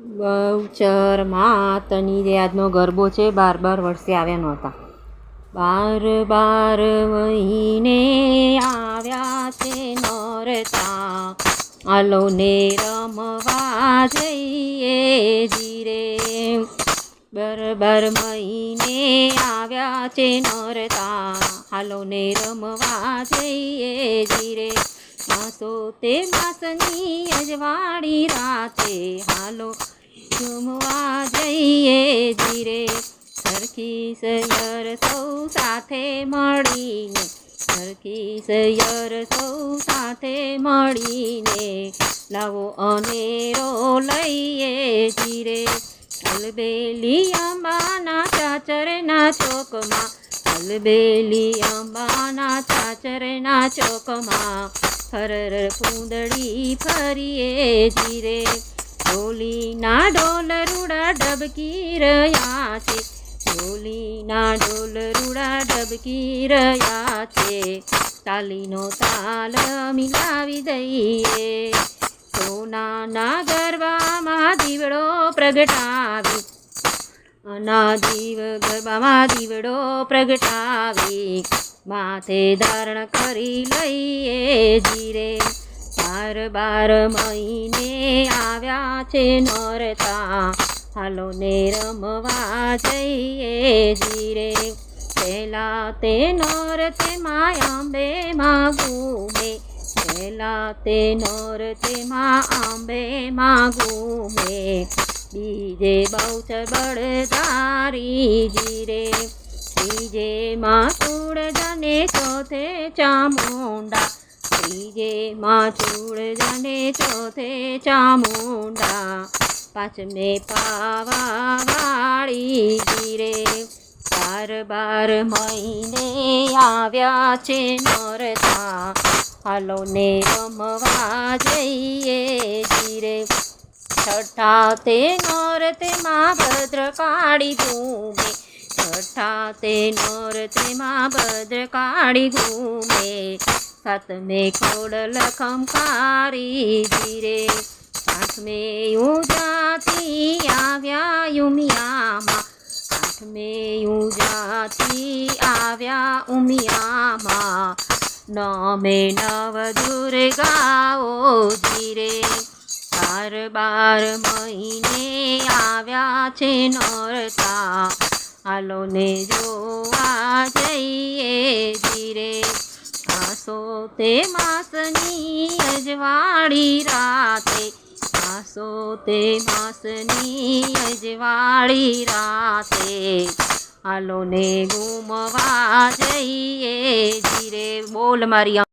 બહુચર માતની જે ગરબો છે. બાર બાર વર્ષે આવ્યા નહોતા. બાર બાર મહિને આવ્યા છે નોરતા. આલો ને રમવા જઈએ જીરે બર બર મહિને આવ્યા છે નોરતા. હાલો ને રમવા જઈએ જીરે માસો તે માસની અજવાળી રાતે. હાલો જમવા જઈએ જીરે સરખી સૈયર સૌ સાથે મળીને, સરખી સૈયર સૌ સાથે મળીને, લાવો અનેરો લઈએ જીરે અલબેલી અંબાના ચાચરના ચોકમાં અલબેલી અંબાના ચાચરના ચોકમાં ફરર પૂંદડી ફરીએ જીરે ઢોલીના ઢોલ રૂડા ડબકી રહ્યા છે ઢોલીના ઢોલ રૂડા ડબકી રહ્યા છે તાલીનો તાલ મિલાવી દઈએ સોનાના ગરબામાં દીવડો પ્રગટાવી અનાદીવ ગરબામાં દીવડો પ્રગટાવી માથે ધારણ કરી લઈએ જીરે બાર બાર મહિને આવ્યા છે નોરતા. હાલો ને રમવા જઈએ જીરે પહેલા તે નોરતે માં અંબે માં ઘૂમે પહેલા તે નોરતે માં આંબે માં ઘૂમે બીજે બહુ ચબળદારી જીરે ત્રીજે માં કુળ જને ચોથે ચામુંડા. ત્રીજે માં ચૂડ જને ચોથે ચામુંડા. પાંચમે પાવા વાળી ગીરે. બાર બાર મહિને આવ્યા છે નરતા. હાલો ને રમવા જઈએ ધીરે છઠ્ઠા તે નોરતે માં ભદ્રકાળી ઘૂમે. છઠ્ઠા તે નોરતે માં ભદ્રકાળી ઘૂમે. સાતમે કારી ધીરે જીરે આઠમે ઉજાતી આવ્યા યુમિયામાં આઠમે ઉજાતી આવ્યા ઉમિયામાં. નમે નવ દુર્ગાઓ ધીરે, બાર બાર મહિને આવ્યા છે નોરતા. હાલો ને જોવા જઈએ આસો તે માસની અજવાળી રાતે. આસો તે માસની અજવાળી રાતે. હાલો ને ગુમવા જઈએ જીરે બોલ મારી